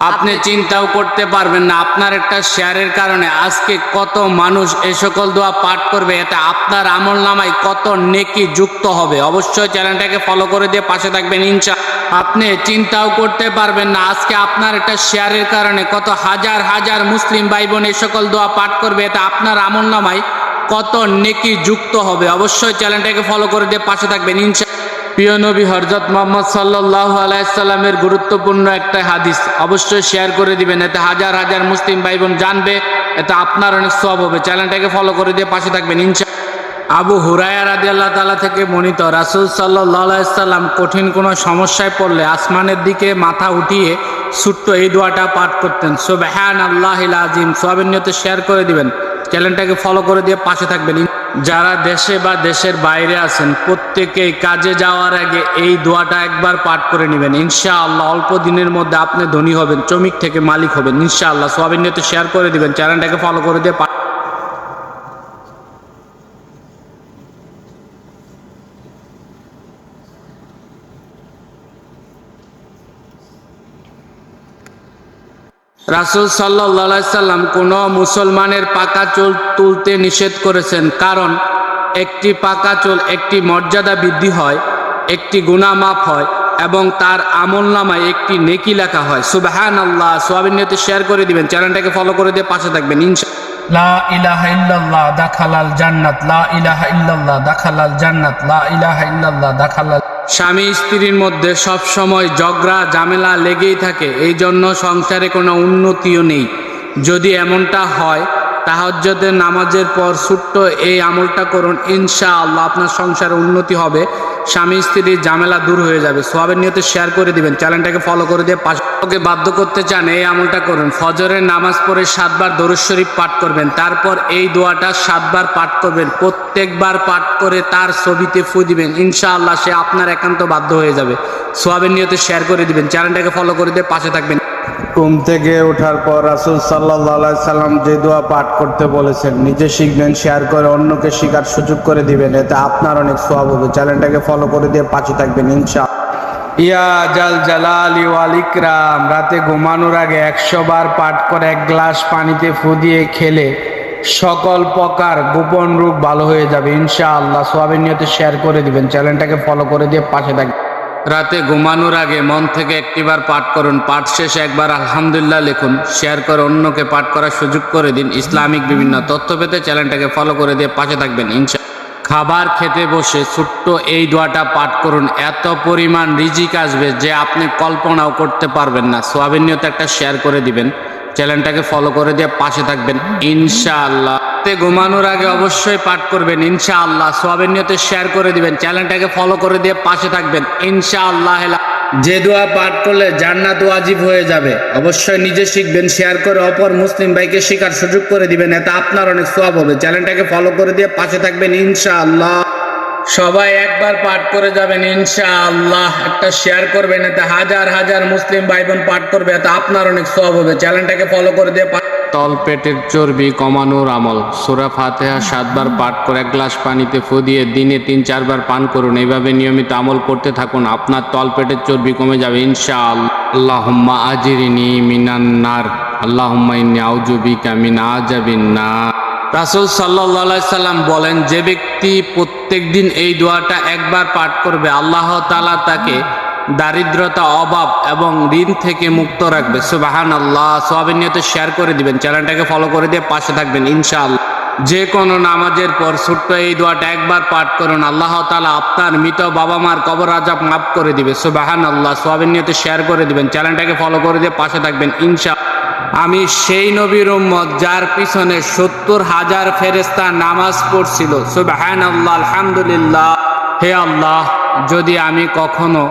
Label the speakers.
Speaker 1: আপনি চিন্তাও করতে পারবেন না। আপনার একটা শেয়ারের কারণে আজকে কত মানুষ এ সকল দোয়া পাঠ করবে এতে আপনার আমল নামায় কত নেকি যুক্ত হবে। অবশ্যই চ্যানেলটাকে ফলো করে দিয়ে পাশে থাকবেন ইনশা আপনি চিন্তাও করতে পারবেন না। আজকে আপনার একটা শেয়ারের কারণে কত হাজার হাজার মুসলিম ভাই বোন এই সকল দোয়া পাঠ করবে এতে আপনার আমল নামায় কত নেকি যুক্ত হবে। অবশ্যই চ্যানেলটাকে ফলো করে দিয়ে পাশে থাকবেন ইনশা প্রিয় নবী হরজত মোহাম্মদ সাল্লাহ আলাইসাল্লামের গুরুত্বপূর্ণ একটা হাদিস অবশ্যই শেয়ার করে দিবেন। এতে হাজার হাজার মুসলিম ভাই বোন জানবে, এতে আপনার অনেক সব হবে। চ্যানেলটাকে ফলো করে দিয়ে পাশে থাকবেন ইনশা আবু হুরায়া রাদি আল্লাহ তালা থেকে মনিত, রাসুল সাল্লাম কঠিন কোনো সমস্যায় পড়লে আসমানের দিকে মাথা উঠিয়ে ছোট্ট এই দোয়াটা পাঠ করতেন। সোবাহান আল্লাহ আজিম সোয়াবের নিয়তে শেয়ার করে দিবেন। চ্যানেলটাকে ফলো করে দিয়ে পাশে থাকবেন যারা দেশে বা দেশের বাইরে আছেন, প্রত্যেকেই কাজে যাওয়ার আগে এই দোয়াটা একবার পাঠ করে নেবেন। ইনশাআল্লাহ অল্প দিনের মধ্যে আপনি ধনী হবেন, চমিক থেকে মালিক হবেন। ইনশাআল্লাহ আল্লাহ নিয়তে শেয়ার করে দিবেন চ্যানেলটাকে ফলো করে দিয়ে রাসুল সাল্লাহ সাল্লাম কোনো মুসলমানের পাকা চুল তুলতে নিষেধ করেছেন। কারণ, একটি পাকা চুল একটি মর্যাদা বৃদ্ধি হয়, একটি গুণা মাফ হয় এবং তার আমল নামায় একটি নেকি লেখা হয়। সুবাহান আল্লাহ সোয়াবিন শেয়ার করে দিবেন। চ্যানেলটাকে ফলো করে দিয়ে পাশে থাকবেন, ইনশা
Speaker 2: লা ইলাহা ইল্লাল্লাহ দাখালাল জান্নাত, লা ইলাহা ইল্লাল্লাহ দাখালাল জান্নাত, লা ইলাহা ইল্লাল্লাহ দাখালাল
Speaker 1: স্বামী স্ত্রীর মধ্যে সব সময় ঝগড়া, ঝামেলা লেগেই থাকে। এই জন্য সংসারে কোনো উন্নতিও নেই। যদি এমনটা হয় তাহাজ্যদের নামাজের পর ছোট্ট এই আমলটা করুন, ইনশাআল্লাহ আপনার সংসারে উন্নতি হবে। স্বামী স্ত্রীর ঝামেলা দূর হয়ে যাবে। সোয়াবের নিয়তে শেয়ার করে দিবেন। চ্যানেলটাকে ফলো করে দিয়ে পাশে ওকে বাধ্য করতে চান, এই আমলটা করুন। ফজরের নামাজ পড়ে সাতবার দরুদ শরীফ পাঠ করবেন। তারপর এই দোয়াটা সাতবার পাঠ করবেন। প্রত্যেকবার পাঠ করে তার ছবিতে ফু দিবেন। ইনশাআল্লাহ সে আপনার একান্ত বাধ্য হয়ে যাবে। সোয়াবের নিয়তে শেয়ার করে দিবেন। চ্যানেলটাকে ফলো করে দিয়ে পাশে থাকবেন।
Speaker 3: ঘুম থেকে ওঠার পর রাসুল সাল্লাহ সাল্লাম যে দোয়া পাঠ করতে বলেছেন, নিজে শিখবেন, শেয়ার করে অন্যকে শেখার সুযোগ করে দিবেন, এতে আপনার অনেক সোয়াব হবে। চ্যানেলটাকে ফলো করে দিয়ে পাশে থাকবেন ইনশা ইয়া জাল জালালি ওয়াল ইকরাম, রাতে ঘুমানোর আগে একশো বার পাঠ করে এক গ্লাস পানিতে ফু দিয়ে খেলে সকল প্রকার গোপন রূপ ভালো হয়ে যাবে, ইনশাআল্লাহ। সোয়াবের নিয়তে শেয়ার করে দিবেন, চ্যানেলটাকে ফলো করে দিয়ে পাশে থাকবেন।
Speaker 1: রাতে ঘুমানোর আগে মন থেকে একটিবার পাঠ করুন। পাঠ শেষে একবার আলহামদুলিল্লাহ লিখুন। শেয়ার করে অন্যকে পাঠ করার সুযোগ করে দিন। ইসলামিক বিভিন্ন তথ্য পেতে চ্যানেলটাকে ফলো করে দিয়ে পাশে থাকবেন, ইনশা খাবার খেতে বসে ছোট্ট এই দোয়াটা পাঠ করুন। এত পরিমাণ রিজিক আসবে যে আপনি কল্পনাও করতে পারবেন না। সোয়াবিন নিয়তে একটা শেয়ার করে দিবেন। চ্যানেলটাকে ফলো করে দিয়ে পাশে থাকবেন, ইনশাআল্লাহ। রাতে ঘুমানোর আগে অবশ্যই পাঠ করবেন, ইনশাআল্লাহ। সোয়াবের নিয়তে শেয়ার করে দিবেন, চ্যানেলটাকে ফলো করে দিয়ে পাশে থাকবেন, ইনশাআল্লাহ। যে দোয়া পাঠ করলে জান্নাত ওয়াজিব হয়ে যাবে। অবশ্যই নিজে শিখবেন শেয়ার করে অপর মুসলিম ভাইকে শেখার সুযোগ করে দিবেন, এতে আপনার অনেক সোয়াব হবে। চ্যানেলটাকে ফলো করে দিয়ে পাশে থাকবেন, ইনশাআল্লাহ। সবাই একবার পাঠ করে যাবেন, ইনশাআল্লাহ। একটা শেয়ার করবেন, এতে হাজার হাজার মুসলিম ভাই বোন পাঠ করবে, এতে আপনার অনেক সব হবে। চ্যানেলটাকে ফলো করে দিয়ে পা- তল পেটের চর্বি কমানোর আমল। সুরা ফাতেহা সাতবার পাঠ করে এক গ্লাস পানিতে ফু দিনে তিন, চারবার পান করুন। এইভাবে নিয়মিত আমল করতে থাকুন। আপনার তল পেটের চর্বি কমে যাবে, ইনশাআল্লাহ। আল্লাহুম্মা আজিরিনি মিনান্নার আল্লাহুম্মা ইন্নি আউযু বিকা মিন আযাবিন নার। রাসুল সাল্লাহ সাল্লাম বলেন, যে ব্যক্তি প্রত্যেক দিন এই দোয়াটা একবার পাঠ করবে, আল্লাহ তালা তাকে দারিদ্রতা, অভাব এবং ঋণ থেকে মুক্ত রাখবে। সুবাহান আল্লাহ সোয়াবিন শেয়ার করে দিবেন। চ্যানেলটাকে ফলো করে দিয়ে পাশে থাকবেন, ইনশাআল্লাহ। যে কোনো নামাজের পর ছোট্ট এই দোয়াটা একবার পাঠ করুন। আল্লাহ তালা আপনার মৃত বাবা মার কবর আজাব মাফ করে দিবে। সুবাহান আল্লাহ সোয়াবিন নিয়তে শেয়ার করে দিবেন। চ্যানেলটাকে ফলো করে দিয়ে পাশে থাকবেন ইনশা আমি সেই নবীর উম্মত যার পিছনে সত্তর হাজার ফেরেস্তা নামাজ পড়ছিল। সুবাহান আল্লাহ আলহামদুলিল্লাহ। হে আল্লাহ, যদি আমি কখনো